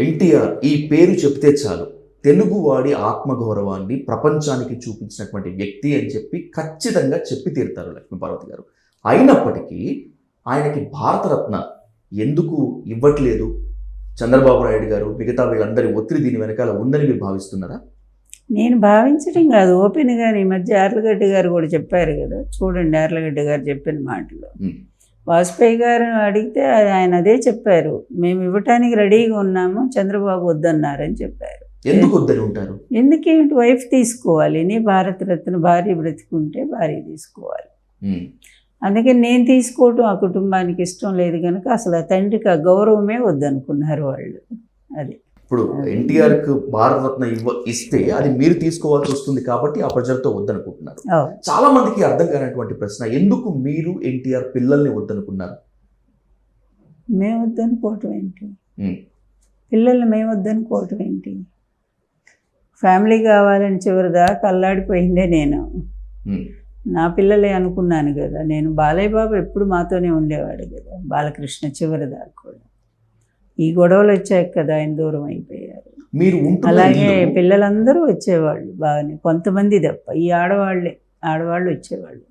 ఎన్టీఆర్ ఈ పేరు చెప్తే చాలు. తెలుగువాడి ఆత్మగౌరవాన్ని ప్రపంచానికి చూపించినటువంటి వ్యక్తి అని చెప్పి ఖచ్చితంగా చెప్పి తీరుతారు లక్ష్మీపార్వతి గారు. అయినప్పటికీ ఆయనకి భారతరత్న ఎందుకు ఇవ్వట్లేదు? చంద్రబాబు నాయుడు గారు మిగతా వీళ్ళందరి ఒత్తిడి దీని వెనకాల ఉందని మీరు భావిస్తున్నారా? నేను భావించడం కాదు. ఓపెన్గా ఈ మధ్య యార్లగడ్డ గారు కూడా చెప్పారు కదా. చూడండి యార్లగడ్డ గారు చెప్పిన మాటలు. వాజ్పేయి గారు అడిగితే ఆయన అదే చెప్పారు. మేము ఇవ్వటానికి రెడీగా ఉన్నాము చంద్రబాబు వద్దన్నారని చెప్పారు. ఎందుకు వద్దని ఉంటారు? ఎందుకేమిటి వైఫ్ తీసుకోవాలి? నీ భారతరత్న భార్య బ్రతికుంటే భార్య తీసుకోవాలి. అందుకే నేను తీసుకోవటం ఆ కుటుంబానికి ఇష్టం లేదు కనుక అసలు ఆ తండ్రికి ఆ గౌరవమే వద్దనుకున్నారు వాళ్ళు. అది. ఇప్పుడు ఎన్టీఆర్కు భారతరత్న ఇవ్వ ఇస్తే అది మీరు తీసుకోవాల్సి వస్తుంది కాబట్టి ఆ ప్రజలతో వద్దనుకుంటున్నారు. చాలా మందికి అర్థం కానటువంటి ప్రశ్న ఎందుకు మీరు ఎన్టీఆర్ పిల్లల్ని వద్దనుకున్నారు? మేము వద్దనుకోవటం ఏంటి? పిల్లల్ని మేము వద్దనుకోవటం ఏంటి? ఫ్యామిలీ కావాలని చివరి దాకా అల్లాడిపోయిందే నేను. నా పిల్లలే అనుకున్నాను కదా నేను బాలయ్య బాబు ఎప్పుడు మాతోనే ఉండేవాడు కదా బాలకృష్ణ చివరి దాకా కూడా ఈ గొడవలు వచ్చాక కదా ఆయన దూరం అయిపోయారు. మీరు అలాగే పిల్లలందరూ వచ్చేవాళ్ళు బాగానే కొంతమంది తప్ప ఈ ఆడవాళ్ళే ఆడవాళ్ళు వచ్చేవాళ్ళు.